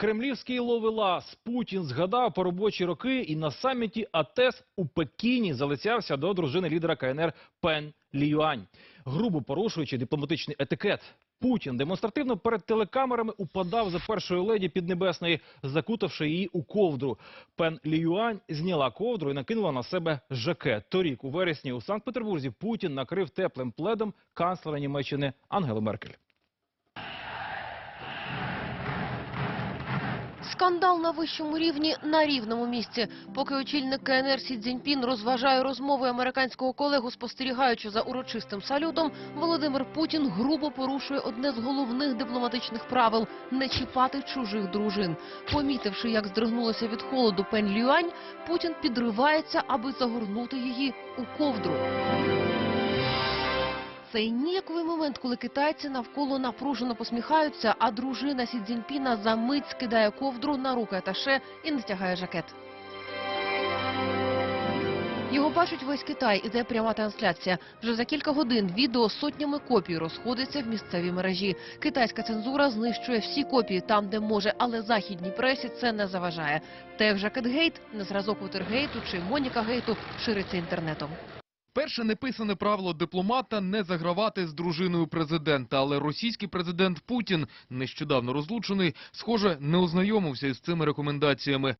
Кремлівський ловелас Путін згадав про робочі роки і на саміті АТЕС у Пекіні залицявся до дружини лідера КНР Пен Ліюань, грубо порушуючи дипломатичний етикет. Путін демонстративно перед телекамерами упадав за першою леді Піднебесної, закутавши її у ковдру. Пен Ліюань зняла ковдру і накинула на себе жакет. Торік у вересні у Санкт-Петербурзі Путін накрив теплим пледом канцлера Німеччини Ангели Меркель. Скандал на вищому рівні на рівному місці. Поки очільник КНР Сі Цзіньпін розважає розмови американського колегу, спостерігаючи за урочистим салютом, Володимир Путін грубо порушує одне з головних дипломатичних правил – не чіпати чужих дружин. Помітивши, як здригнулося від холоду Пен Люань, Путін підривається, аби загорнути її у ковдру. Цей ніяковий момент, коли китайці навколо напружено посміхаються, а дружина Сі Цзіньпіна за мить скидає ковдру на руки аташе і натягає жакет. Його бачить весь Китай, іде пряма трансляція. Вже за кілька годин відео сотнями копій розходиться в місцевій мережі. Китайська цензура знищує всі копії там, де може, але західній пресі це не заважає. Тег Жакетгейт, не зразок Утергейту чи Моніка Гейту шириться інтернетом. Перше неписане правило дипломата не загравати з дружиною президента, але російський президент Путін, нещодавно розлучений, схоже, не ознайомився із цими рекомендаціями.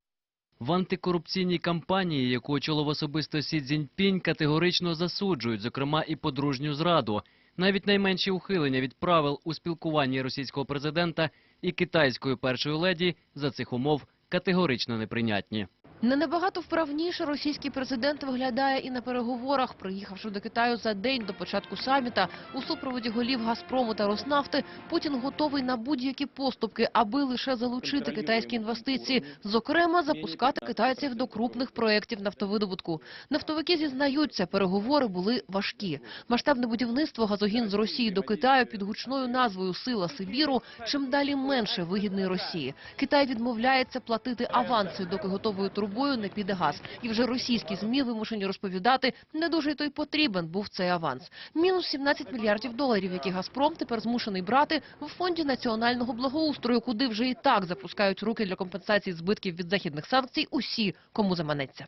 В антикорупційній кампанії, яку очолив особисто Сі Цзіньпінь, категорично засуджують, зокрема, і подружню зраду. Навіть найменші ухилення від правил у спілкуванні російського президента і китайської першої леді за цих умов категорично неприйнятні. Не набагато вправніше російський президент виглядає і на переговорах, приїхавши до Китаю за день до початку саміта у супроводі голів Газпрому та Роснафти. Путін готовий на будь-які поступки, аби лише залучити китайські інвестиції, зокрема запускати китайців до крупних проєктів нафтовидобутку. Нафтовики зізнаються, переговори були важкі. Масштабне будівництво газогін з Росії до Китаю під гучною назвою Сила Сибіру чим далі менше вигідний Росії. Китай відмовляється платити аванси, доки готовою трубою не піде газ. І вже російські змі вимушені розповідати, не дуже той потрібен був цей аванс. Мінус 17 мільярдів доларів, які Газпром тепер змушений брати в фонді національного благоустрою, куди вже і так запускають руки для компенсації збитків від західних санкцій усі, кому заманеться.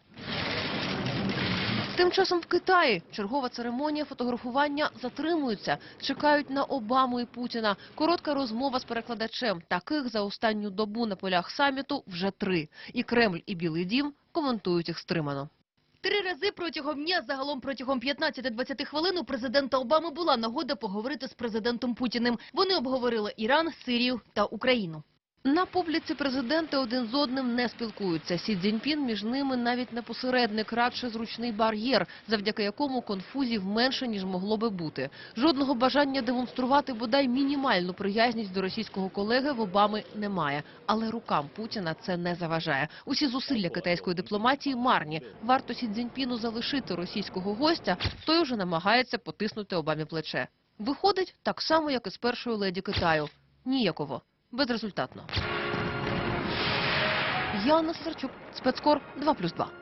Тим часом в Китаї чергова церемонія фотографування затримується. Чекають на Обаму і Путіна. Коротка розмова з перекладачем. Таких за останню добу на полях саміту вже три. І Кремль, і Білий Дім коментують їх стримано. Три рази протягом дня, загалом протягом 15-20 хвилин у президента Обами була нагода поговорити з президентом Путіним. Вони обговорили Іран, Сирію та Україну. На публіці президенти один з одним не спілкуються. Сі Цзіньпін між ними навіть не посередник, радше зручний бар'єр, завдяки якому конфузів менше, ніж могло би бути. Жодного бажання демонструвати бодай мінімальну приязність до російського колеги в Обами немає. Але рукам Путіна це не заважає. Усі зусилля китайської дипломатії марні. Варто Сі Цзіньпіну залишити російського гостя, той уже намагається потиснути Обамі плече. Виходить так само, як і з першою леді Китаю. Ніяково. Безрезультатно. Яна Сарчук, спецкор 2+,2.